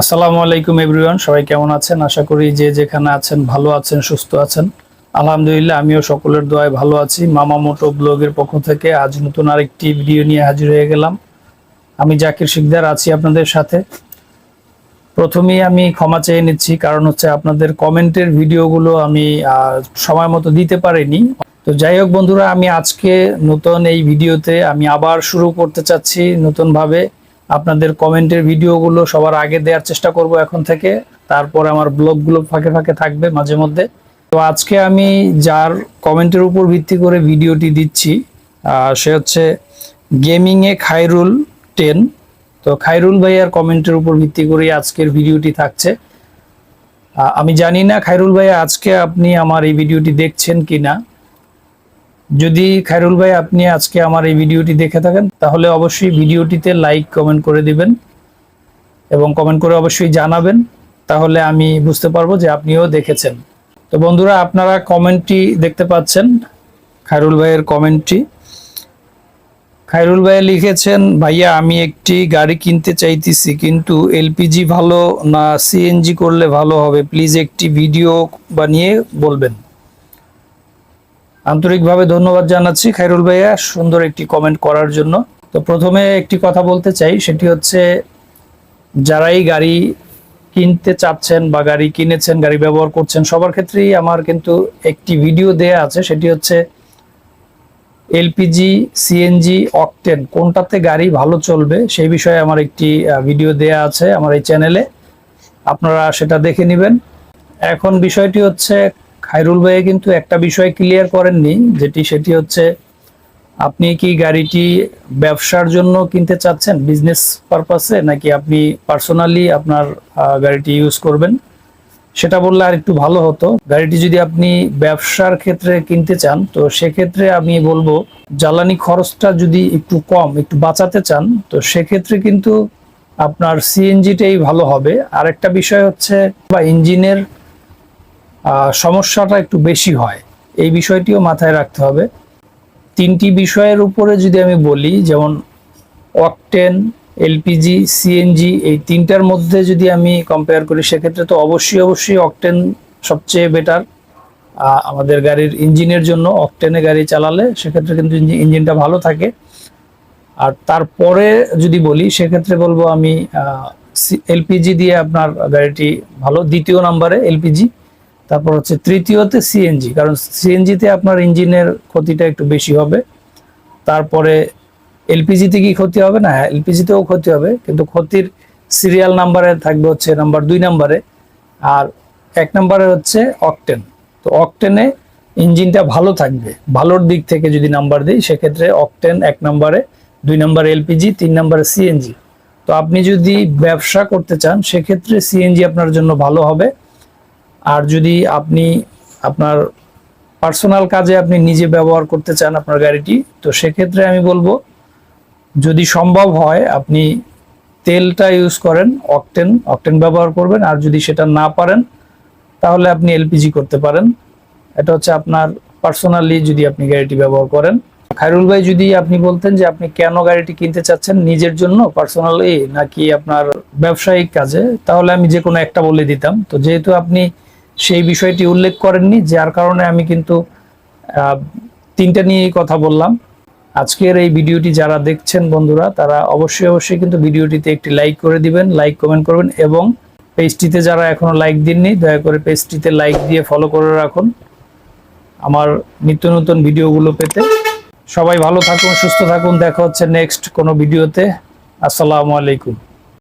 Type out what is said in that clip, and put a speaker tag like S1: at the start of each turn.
S1: আসসালামু আলাইকুম এভরিওয়ান, সবাই কেমন আছেন? আশা করি যে যেখানে আছেন ভালো আছেন, সুস্থ আছেন। আলহামদুলিল্লাহ, আমিও সকলের দোয়ায় ভালো আছি। মামা মোটো ব্লগের পক্ষ থেকে আজ নতুন আরেকটি ভিডিও নিয়ে হাজির হয়ে গেলাম। আমি জাকির শিকদার আছি আপনাদের সাথে। প্রথমেই আমি ক্ষমা চেয়ে নিচ্ছি, কারণ হচ্ছে আপনাদের কমেন্টের ভিডিওগুলো আমি সময় মতো দিতে পারিনি। তো যাই হোক বন্ধুরা, আমি আজকে নতুন এই ভিডিওতে আমি আবার শুরু করতে চাচ্ছি নতুনভাবে। আপনাদের কমেন্টের ভিডিওগুলো সবার আগে দেওয়ার চেষ্টা করব এখন থেকে। তারপর আমার ব্লগগুলো ফাঁকে ফাঁকে থাকবে মাঝে মধ্যে। তো আজকে আমি যার কমেন্টের উপর ভিত্তি করে ভিডিওটি দিচ্ছি সে হচ্ছে গেমিংয়ে খাইরুল টেন। তো খাইরুল ভাইয়ার কমেন্টের উপর ভিত্তি করে আজকের ভিডিওটি থাকছে। আমি জানি না খাইরুল ভাইয়া আজকে আপনি আমার এই ভিডিওটি দেখছেন কিনা। যদি খাইরুল ভাই আপনি আজকে আমার এই ভিডিওটি দেখে থাকেন, তাহলে অবশ্যই ভিডিওটিতে লাইক কমেন্ট করে দিবেন এবং কমেন্ট করে অবশ্যই জানাবেন, তাহলে আমি বুঝতে পারব যে আপনিও দেখেছেন। তো বন্ধুরা, আপনারা কমেন্টটি দেখতে পাচ্ছেন খাইরুল ভাইয়ের কমেন্টটি খাইরুল ভাই লিখেছেন, ভাইয়া, আমি একটি গাড়ি কিনতে চাইতেছি, কিন্তু এলপিজি ভালো না, সিএনজি করলে ভালো হবে প্লিজ একটি ভিডিও বানিয়ে বলবেন। আন্তরিকভাবে ধন্যবাদ জানাচ্ছি খাইরুল ভাইয়া সুন্দর একটি কমেন্ট করার জন্য। তো প্রথমে একটি কথা বলতে চাই, সেটি হচ্ছে যারাই গাড়ি কিনতে চাচ্ছেন বা গাড়ি কিনেছেন, গাড়ি ব্যবহার করছেন, সবার ক্ষেত্রেই আমার কিন্তু একটি ভিডিও দেয়া আছে, সেটি হচ্ছে এলপিজি, সিএনজি, অকটেন, কোনটাতে গাড়ি ভালো চলবে সেই বিষয়ে আমার একটি ভিডিও দেয়া আছে আমার এই চ্যানেলে আপনারা সেটা দেখে নেবেন। এখন বিষয়টি হচ্ছে খাইরুল ভাইয়ে কিন্তু একটা বিষয় ক্লিয়ার করেননি, যেটি সেটি হচ্ছে, আপনি কি গাড়িটি ব্যবসার জন্য কিনতে চাচ্ছেন? বিজনেস পারপাসে নাকি আপনি পার্সোনালি আপনার গাড়িটি ইউজ করবেন? সেটা বললে আর একটু ভালো হতো। গাড়িটি যদি আপনি ব্যবসার ক্ষেত্রে কিনতে চান, তো সেক্ষেত্রে আমি বলব, জ্বালানি খরচটা যদি একটু কম, একটু বাঁচাতে চান, তো সেক্ষেত্রে কিন্তু আপনার সিএনজিটাই ভালো হবে। আর একটা বিষয় হচ্ছে, বা ইঞ্জিনের সমস্যাটা একটু বেশি হয়। এই বিষয়টিও মাথায় রাখতে হবে। তিনটি বিষয়ের উপরে যদি আমি বলি, যেমন অকটেন এলপিজি সিএনজি এই তিনটার মধ্যে যদি আমি কম্পেয়ার করি, সেক্ষেত্রে তো অবশ্যই অবশ্যই অকটেন সবচেয়ে বেটার আমাদের গাড়ির ইঞ্জিনের জন্য অকটেনে গাড়ি চালালে সেক্ষেত্রে কিন্তু ইঞ্জি- ইঞ্জিনটা ভালো থাকে। আর তারপরে যদি বলি, সেক্ষেত্রে বলব আমি এলপিজি দিয়ে আপনার গাড়িটি ভালো। দ্বিতীয় নাম্বারে এলপিজি তারপর হচ্ছে তৃতীয়তে সিএনজি কারণ সিএনজিতে আপনার ইঞ্জিনের ক্ষতিটা একটু বেশি হবে। তারপরে এলপিজিতে কি ক্ষতি হবে? না হ্যাঁ এলপিজিতেও ক্ষতি হবে, কিন্তু ক্ষতির সিরিয়াল নাম্বারে থাকবে হচ্ছে নাম্বার দুই নাম্বারে আর এক নাম্বারে হচ্ছে অকটেন তো অকটেনে ইঞ্জিনটা ভালো থাকবে, ভালোর দিক থেকে যদি নাম্বার দিই, সেক্ষেত্রে অকটেন এক নাম্বারে দুই নাম্বারে এলপিজি তিন নাম্বারে সিএনজি তো আপনি যদি ব্যবসা করতে চান, সেক্ষেত্রে সিএনজি আপনার জন্য ভালো হবে। আর যদি আপনি আপনার পার্সোনাল কাজে আপনি নিজে ব্যবহার করতে চান আপনার গাড়িটি, তো সেক্ষেত্রে আমি বলব, যদি সম্ভব হয় আপনি তেলটা ইউজ করেন অকটেন অকটেন ব্যবহার করবেন। আর যদি সেটা না পারেন, তাহলে আপনি এলপিজি করতে পারেন। এটা হচ্ছে আপনার পার্সোনালি যদি আপনি গাড়িটি ব্যবহার করেন। খায়রুল ভাই, যদি আপনি বলতেন যে আপনি কেন গাড়িটি কিনতে চাচ্ছেন নিজের জন্য পার্সোনালি নাকি আপনার ব্যবসায়িক কাজে, তাহলে আমি যে কোনো একটা বলে দিতাম। তো যেহেতু আপনি সেই বিষয়টি উল্লেখ করেননি, যার কারণে আমি কিন্তু তিনটা নিয়েই কথা বললাম। আজকের এই ভিডিওটি যারা দেখছেন বন্ধুরা, তারা অবশ্যই অবশ্যই কিন্তু ভিডিওটিতে একটি লাইক করে দিবেন, লাইক, কমেন্ট করবেন এবং পেজটিতে যারা এখনও লাইক দিননি, দয়া করে পেজটিতে লাইক দিয়ে ফলো করে রাখুন। আমার নিত্য নতুন ভিডিওগুলো পেতে। সবাই ভালো থাকুন, সুস্থ থাকুন, দেখা হচ্ছে নেক্সট কোনো ভিডিওতে। আসসালামু আলাইকুম।